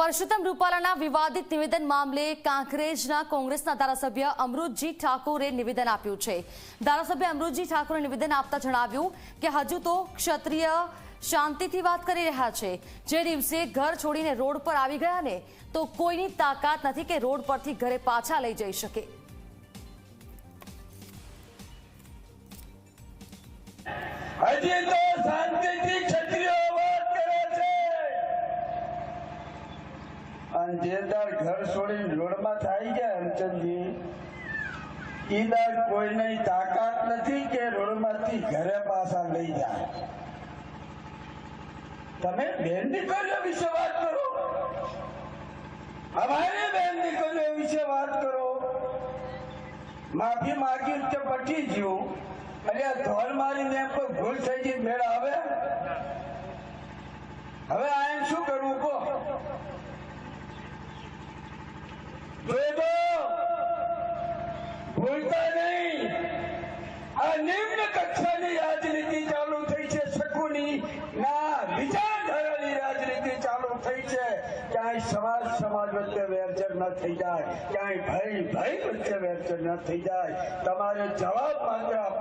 પરસોત્તમ રૂપાલાના વિવાદિત નિવેદન મામલે કાંકરેજના કોંગ્રેસના ધારાસભ્ય અમૃતજી ઠાકોરે નિવેદન આપ્યું છે. ધારાસભ્ય અમૃતજી ઠાકોરે નિવેદન આપતા જણાવ્યું કે હજુ તો ક્ષત્રિય શાંતિથી વાત કરી રહ્યા છે. જે દિવસે ઘર છોડીને રોડ પર આવી ગયા ને, તો કોઈની તાકાત નથી કે રોડ પરથી ઘરે પાછા લઈ જઈ શકે. હજી તો શાંતિથી અને જે દાર ઘર છોડીને રોડમાં થાય છે હરચંદજી ઈ દાર કોઈની તાકાત નથી કે રોડમાંથી ઘરે પાછા લઈ જાય તમે બેન દીકરીઓ વિશે વાત કરો અમારી બેન દીકરીઓ વિશે વાત કરો માફી માગી તે પટી ગયું અને આ ધોલ મારીને એમ કોઈ ભૂલ થઈ ગઈ મેળ આવે હવે વિચારધારાની રાજનીતિ ચાલુ થઈ છે. ક્યાંય સમાજ સમાજ વચ્ચે વેરચર ન થઈ જાય. ક્યાંય ભાઈ ભાઈ વચ્ચે વેરચર ન થઈ જાય. તમારે જવાબ માત્ર